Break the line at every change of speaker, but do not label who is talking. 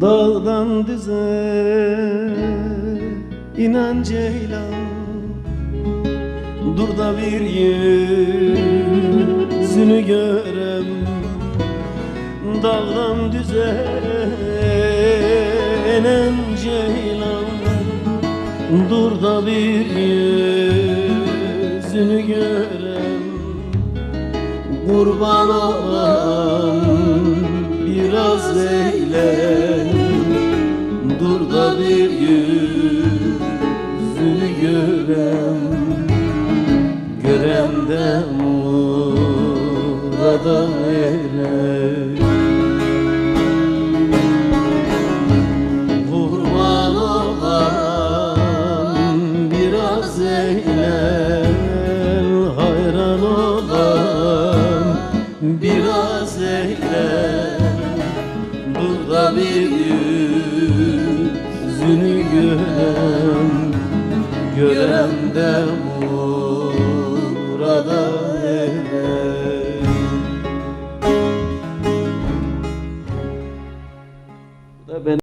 Dağdan düze inen ceylan Dur da bir yüzünü görem Dağdan düze inen ceylan Dur da bir yüzünü görem Kurban olan yüzünü görem Görem de murada eyle biraz eğlen Hayran olan biraz eğlen. Dur da bir de burada Bu